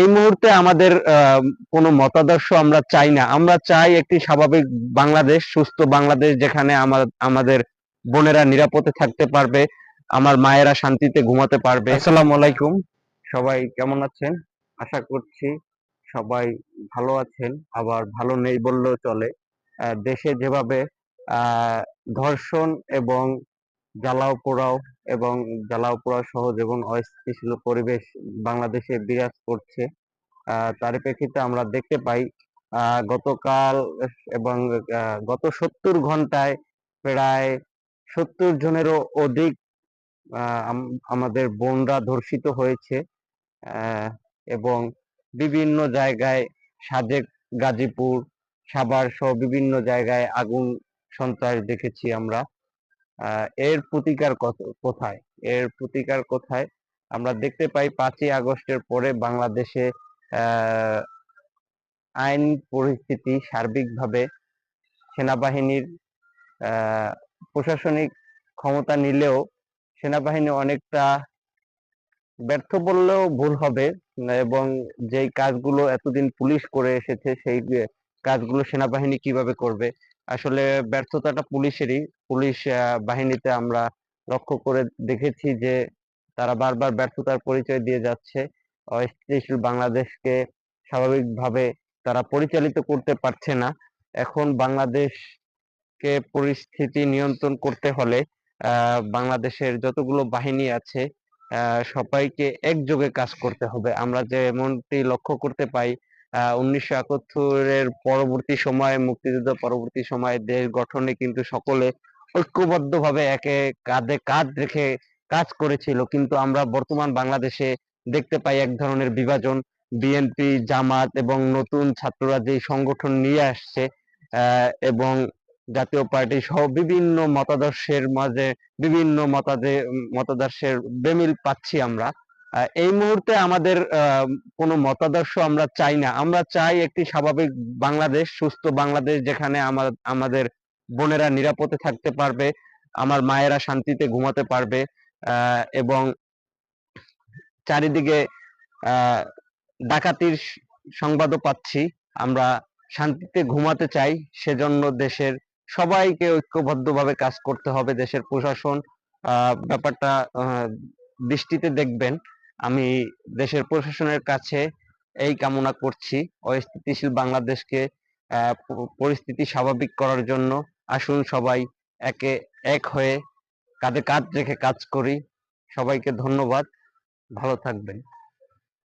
এই মুহূর্তে আমাদের কোনো মতাদর্শ আমরা চাই না। আমরা চাই একটি স্বাভাবিক বাংলাদেশ, সুস্থ বাংলাদেশ, যেখানে আমার, আমাদের বোনেরা নিরাপদে থাকতে পারবে, আমার মায়েরা শান্তিতে ঘুমাতে পারবে। আসসালামু আলাইকুম। সবাই কেমন আছেন? আশা করছি সবাই ভালো আছেন, আবার ভালো নেই বললেও চলে। দেশে যেভাবে ধর্ষণ এবং জ্বালাও পোড়াও এবং জ্বালাও পোড়াও সহ যেমন অস্থিতিশীল পরিবেশ বাংলাদেশে বিরাজ করছে। তার প্রেক্ষিতে আমরা দেখতে পাই গতকাল এবং গত সত্তর ঘন্টায় প্রায় সত্তর জনেরও অধিক আমাদের বোনরা ধর্ষিত হয়েছে। এবং বিভিন্ন জায়গায় সাজেক, গাজীপুর, সাভার সহ বিভিন্ন জায়গায় আগুন সন্ত্রাস দেখেছি আমরা। এর প্রতিকার কত- কোথায়? এর প্রতিকার কোথায়? আমরা দেখতে পাই পাঁচই আগস্টের পরে বাংলাদেশে আইন পরিস্থিতি সার্বিকভাবে সেনাবাহিনীর প্রশাসনিক ক্ষমতা নিলেও সেনাবাহিনী অনেকটা ব্যর্থ বললেও ভুল হবে এবং যেই কাজগুলো এতদিন পুলিশ করে এসেছে সেই কাজগুলো সেনাবাহিনী কীভাবে করবে? আসলে ব্যর্থতাটা পুলিশেরই। পুলিশ বাহিনীতে আমরা লক্ষ্য করে দেখেছি যে তারা বারবার ব্যর্থতার পরিচয় দিয়ে যাচ্ছে। অস্থিতিশীল বাংলাদেশকে স্বাভাবিকভাবে তারা পরিচালিত করতে পারছে না। এখন বাংলাদেশকে পরিস্থিতি নিয়ন্ত্রণ করতে হলে বাংলাদেশের যতগুলো বাহিনী আছে সবাইকে একযোগে কাজ করতে হবে। আমরা যেমনটি লক্ষ্য করতে পাই উনিশশো একাত্তরের পরবর্তী সময়ে, মুক্তিযুদ্ধ পরবর্তী সময়ে দেশ গঠনে কিন্তু সকলে ঐক্যবদ্ধভাবে একে কাঁধে কাঁধ রেখে কাজ করেছিল। কিন্তু আমরা বর্তমান বাংলাদেশে দেখতে পাই এক ধরনের বিভাজন। বিএনপি, জামাত এবং নতুন ছাত্ররা যে সংগঠন নিয়ে আসছে এবং জাতীয় পার্টি সহ বিভিন্ন মতাদর্শের মাঝে, বিভিন্ন মতাদে, মতাদর্শের বেমিল পাচ্ছি আমরা। এই মুহূর্তে আমাদের কোনো মতাদর্শ আমরা চাই না। আমরা চাই একটি স্বাভাবিক বাংলাদেশ, সুস্থ বাংলাদেশ, যেখানে আমাদের বোনেরা নিরাপদে থাকতে পারবে, আমার মায়েরা শান্তিতে ঘুমাতে পারবে এবং চারিদিকে ডাকাতির সংবাদও পাচ্ছি। আমরা শান্তিতে ঘুমাতে চাই, সেজন্য দেশের সবাইকে ঐক্যবদ্ধভাবে কাজ করতে হবে, দেশের প্রশাসন ব্যাপারটা দৃষ্টিতে দেখবেন। আমি দেশের প্রশাসনের কাছে এই কামনা করছি অস্থিতিশীল বাংলাদেশকে পরিস্থিতি স্বাভাবিক করার জন্য। আসুন সবাই একে এক হয়ে কাঁধে কাঁধ রেখে কাজ করি। সবাইকে ধন্যবাদ। ভালো থাকবেন।